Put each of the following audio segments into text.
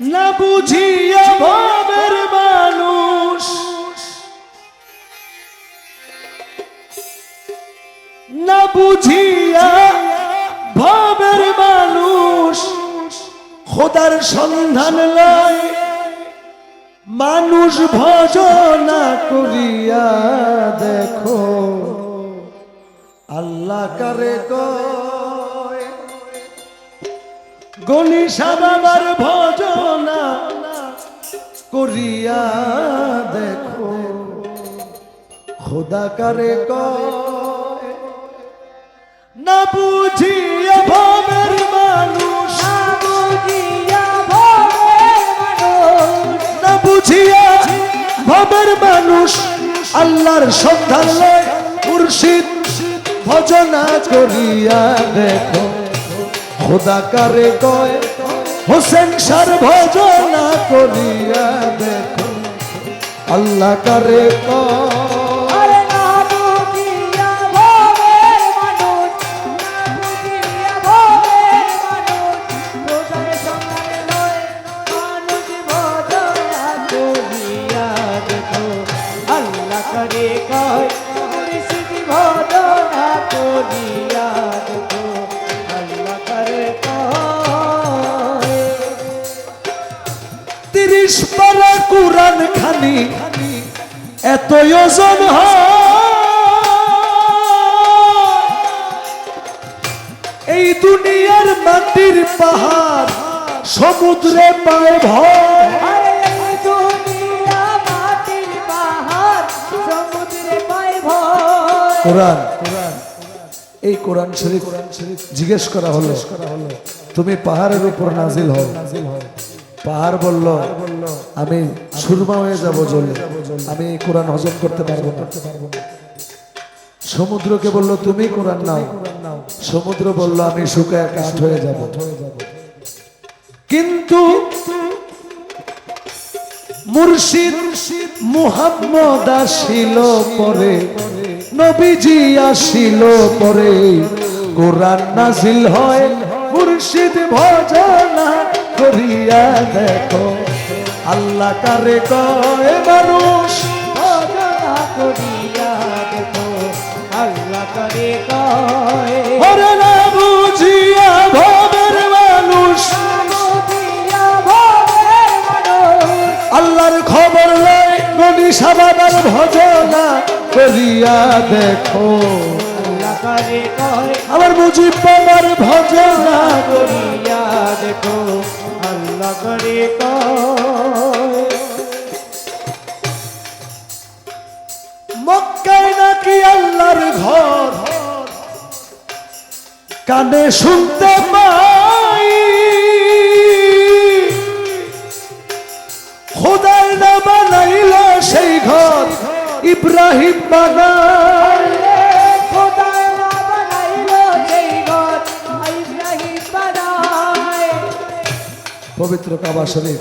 না বুঝিয়া ভাবের মানুষ। না বুঝিয়া ভাবের মানুষ। খোদার সন্ধান লয়, মানুষ ভজনা করিয়া দেখো। আল্লাহ কারে কয়? গণিসা বাবার ভজনা করিয়া দেখো। খোদা কারে কয় না বুঝিয়া ভবের মানুষ না বুঝিয়া ভবের মানুষ আল্লাহর সন্ধান মুর্শিদ ভজনা করিয়া দেখো। খোদা কারে কয়, হোসেন সার ভজনা করিয়া দেখো। আল্লাহ কারে কয় কয়, মুর্শিদি ভদনা করিয়া কুরান খানি এত ওজন হয়। এই দুনিয়ার মাটির পাহাড় সমুদ্রে পায় ভয়। আরে এই দুনিয়া মাটির পাহাড় সমুদ্রে পায় ভয়। কোরআন এই কোরআন শরীফ জিজ্ঞেস করা হলো তুমি পাহাড়ের উপর নাজিল হও। পাহাড় বলল, আমি সুরমা হয়ে যাব জলে। আমি কোরআন হজম করতে পারব না। সমুদ্রকে বলল, তুমি কোরআন নাও। সমুদ্র বলল, আমি শুকায় কাঠ হয়ে যাব। কিন্তু মুর্শিদ মুহাম্মদ আসিল পরে, নবীজি আসিল পরে। কোরআন নাজিল হয় মুর্শিদ ভজনা করিয়া দেখো। আল্লাহ কারে কয়, মানুষ ভজনা করিয়া দেখো। আল্লাহ করে কয় না বুঝিয়া ভবের মানুষ। আল্লাহর খবর লয় নদী সাবাদার ভজনা করিয়া দেখো। আমার মুজিব বাবার ভজনা করিয়া দেখো। আল্লাহ মক্কায় নাকি আল্লাহর ঘর? কানে শুনতে পাই। খোদাই না বানাইল সেই ঘর। ইব্রাহিম বানাই পবিত্র কাবা শরীফ।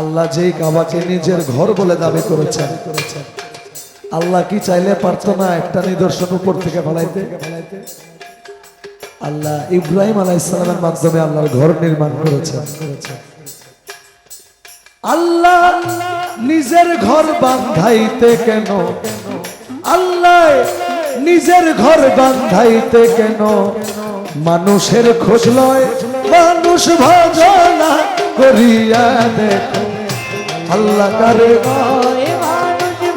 আল্লাহ যেই কাবাকে নিজের ঘর বলে দাবি করেছেন। আল্লাহ কি চাইলে পারতো না একটা নিদর্শন উপর থেকে ফেলাইতে? আল্লাহ ইব্রাহিম আলাইসালামের মাধ্যমে আল্লাহর ঘর নির্মাণ করেছেন। আল্লাহ নিজের ঘর বান্ধাইতে কেন? আল্লাহ নিজের ঘর বান্ধাইতে কেন? মানুষের খোঁজ লয় মানুষ ভজনা করিয়া দেখো। আল্লাহ করে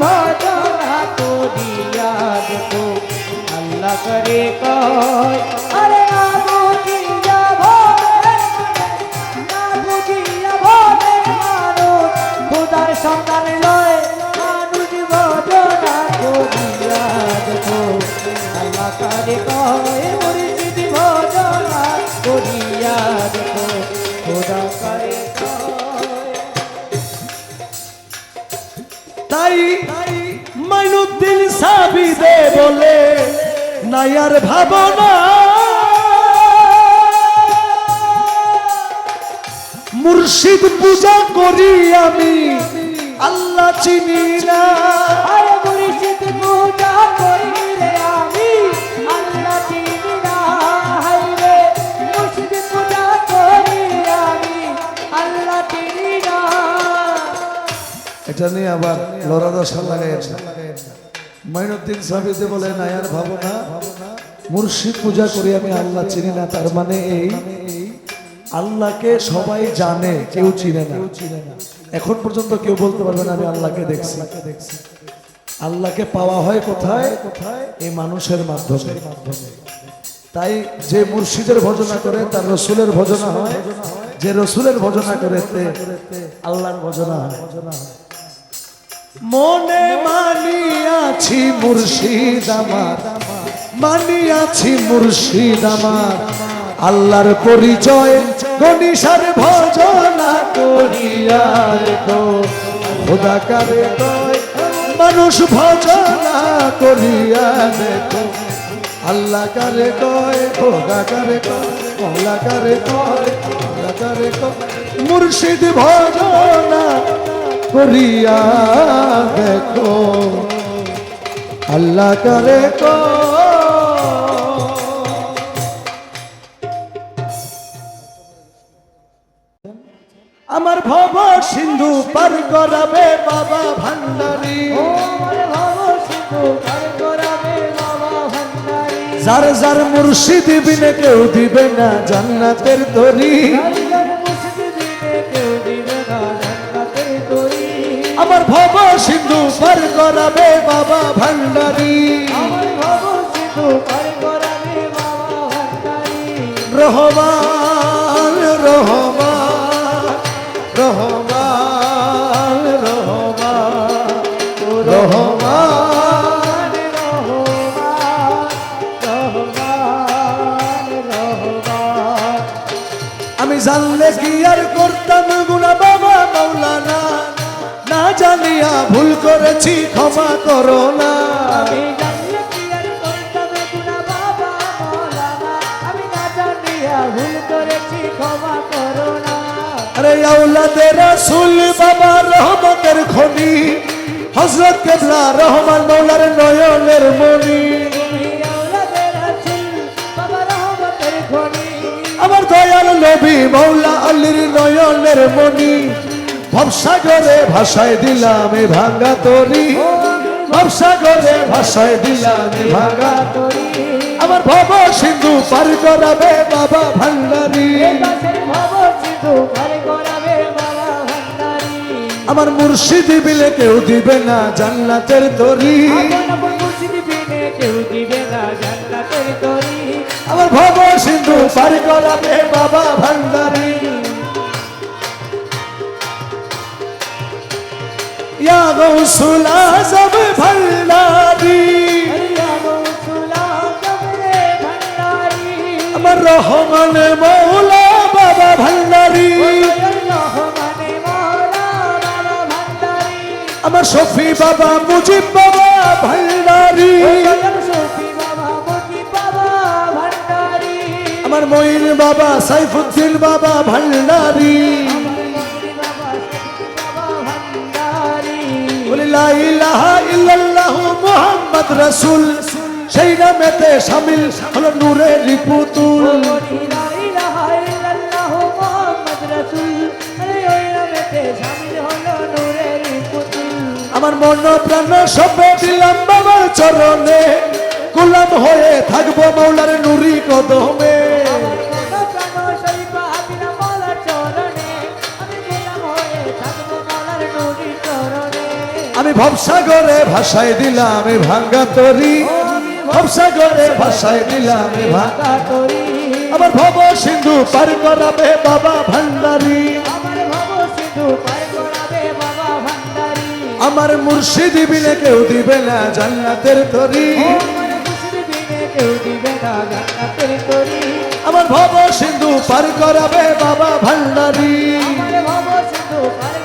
ভজনা করিয়া দেখো। আল্লাহ করে কয় আরে বলে নাই ভাবনা। মুর্শিদ পূজা করি আমি আল্লাহ চিনি না। করি করি আল্লাহ এটা নিয়ে আবার লড়াদশা লাগাইছে মাইনুদ্দিন সাহেবে বলে নায়ার ভাবনা মুর্শিদ পূজা করি আমি, আল্লাহ চিনি না। তার মানে এই, আল্লাহকে সবাই জানে, কেউ চিনে না। এখন পর্যন্ত কেউ বলতে পারবে না, আমি আল্লাহকে দেখছি। আল্লাহকে পাওয়া হয় কোথায়? এই মানুষের মাধ্যমে। তাই যে মুর্শিদের ভজনা করে, তার রসুলের ভজনা হয়। যে রসুলের ভজনা করে আল্লাহর ভজনা হয়। মনে মানিয়াছি মুর্শিদ আমার, মানিয়াছি মুর্শিদ আমার। আল্লাহর পরিচয় গণিসার ভজনা করিয়ার খোদা কারে মানুষ ভজনা করিয়া দেখো আল্লাহ কারে কয়, খোদা কারে কয় কারে কয় কারে কয়, মুর্শিদ ভজনা করিয়া দেখো। আল্লাহ কারে কয় আমার ভব সিন্ধু পার করাবে বাবা ভান্ডারী। যার যার মুর্শিদ বিনে কেউ দিবে না জান্নাতের তরি ভব সিন্ধু পার করাবে বাবা ভান্ডারী। রহমান রহমান রহমান আমি জানলে কি আর করতাম গুণা বাবা মৌলানা না জানিয়া ভুল করেছি ক্ষমা করো না। আরে আউলাদে রাসূল বাবা রহমতের খনি হযরত কেবলা রহমান মৌলার নয়নের মনি। আমার দয়াল নবী মৌলা আলীর নয়নের মনি ভবসাগরে ভাষায় দিলাম ভাঙ্গা তরি ভবসাগরে ভাষায় দিলাম ভাঙ্গা তরি। আমার ভব সিন্ধু পার করাবে বাবা ভান্ডারী। আমার মুর্শিদি বিলে কেউ দিবে না জান্নাতের তরি আমার ভব সিন্ধু পার করাবে বাবা ভান্ডারী হরিয়া গৌসুলা কবরে ভান্ডারী। আমার রহমান মৌলা বাবা ভান্ডারী। আমার শফি বাবা মুজিব বাবা ভান্ডারী। আমার মঈন বাবা সাইফুদ্দিন বাবা ভান্ডারী লা ইলাহা ইল্লাল্লাহু মুহাম্মদ রাসূল। সেই শামিল হলো। আমার মন প্রাণ সবে দিলাম বাবার চরণে। গোলাম হয়ে থাকব মৌলার নুরি কদমে। ভবসাগরে ভাষায় দিলাম ভাঙ্গা তরি। ভবসাগরে ভাষায় দিলাম ভাঙ্গা তা করি আমার ভব সিন্ধু পার করাবে বাবা ভান্ডারী। আমার মুর্শিদি বিনে কেউ দিবে না জান্নাতের তরি। আমার তরি ভব সিন্ধু পার করাবে বাবা ভান্ডারী। ভব সিন্ধু পার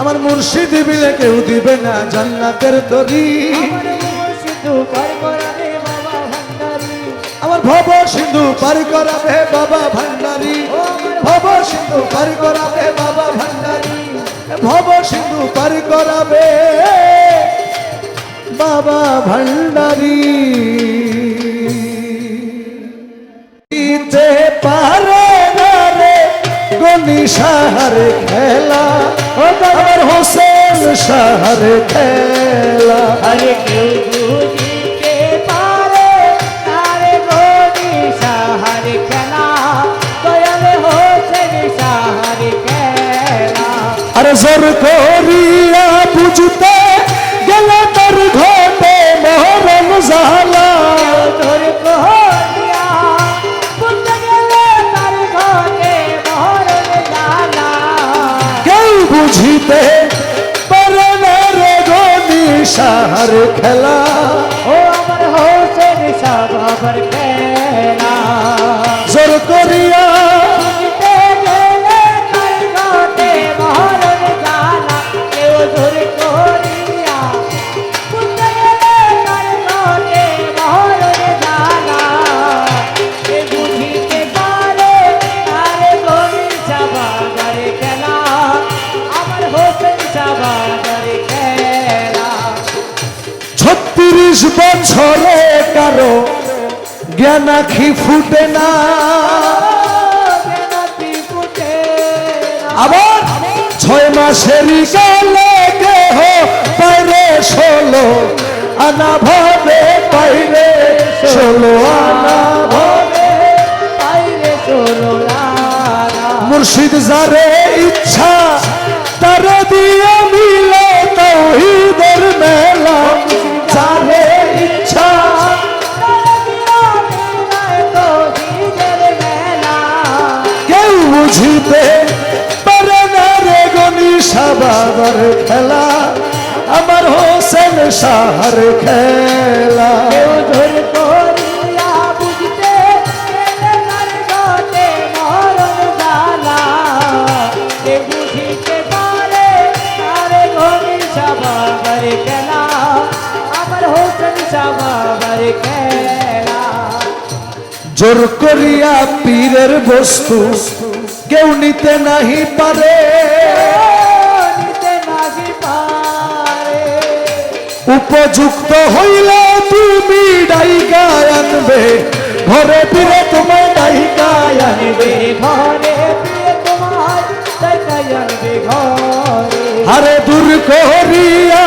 আমার মুর্শিদি বিনে কেউ দিবে না জান্নাতের তরি। আমার ভব সিন্ধু পার করাবে বাবা ভান্ডারী। আমার ভব সিন্ধু পার করাবে বাবা ভান্ডারী। ভব সিন্ধু পার করাবে বাবা ভান্ডারী। পার করাবে বাবা ভান্ডারী। পারে না রে গনিসার খেলা। ও দয়াল আমার হোসেন শাহর খেলা। আরে কেউ বুঝিতে পারে তারে গনি সাহার খেলা। দয়াল হোসেন সাহার খেলা। আরে জোর করিয়া গনি শাহর খেলা। ও আমার হোসেন সাহার খেলা। জোর করিয়া বুঝতে ছত্রিশ বছরে কারও জ্ঞান আখি ফুটে না। আবার ছয় মাসেরই কালে কেহ পাইরে ষোলো আনা ভাবে পাইরে ষোলো, আনা। ভাবে মুর্শিদ যারে ইচ্ছা, তারে দিয়ে মিলে বুঝিতে পারে না রে গনি সাবাবার খেলা আমার হোসেন সাবাবার খেলা। জোর করিয়া পীরের বস্তু কেউ নিতে নাহি পারে। নিতে নাহি পারে উপযুক্ত হইলে তুমি ডাইকায় আনবে ঘরে ফিরে তোমায় ডাইকায় আনবে। ঘরে তোমার তাই আনবে ঘরে। আরে দূর করিয়া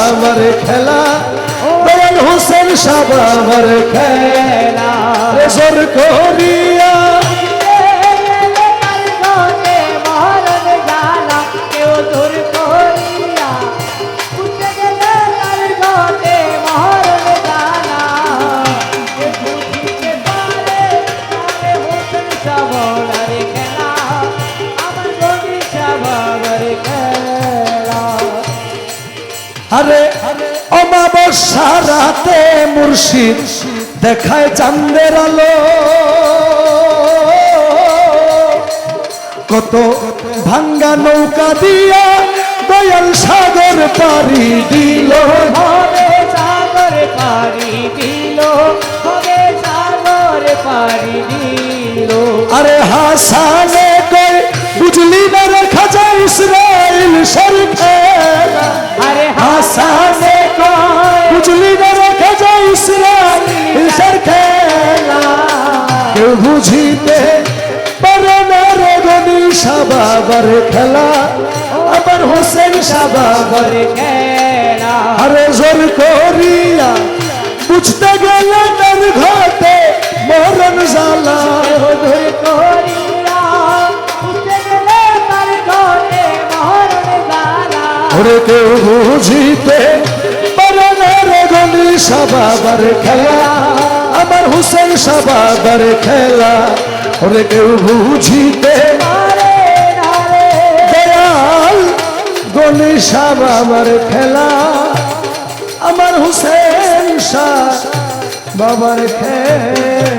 সাবাবার খেলা। দয়াল হোসেন আমার খেলা। রে জোর করিয়া অমাবস্যা রাতে মুর্শিদ দেখায় চান্দের আলো। কত ভাঙ্গা নৌকা দিয়া দয়াল সাগর পারি দিল। সাগর পারি দিল সাগর পারি দিল। আরে হাসানে কই বুঝলি না রে খাজা ইসরাইল সর বুঝিতে পারে না রে গনি সাবাবার খেলা। আমার হোসেন সাবাবার খেলা। আরে জোর করিয়া বুঝতে গেলে তার ঘটে মরণ জ্বালা করিয়া। কেউ বুঝিতে পারে না রে গনি সাবাবার খেলা। আমার হুসেন সাবাদার খেলা, ওরে কেউ বুঝিতে দয়াল গনি সাবাবার খেলা, আমার হুসেন শাহ বাবার খেলা।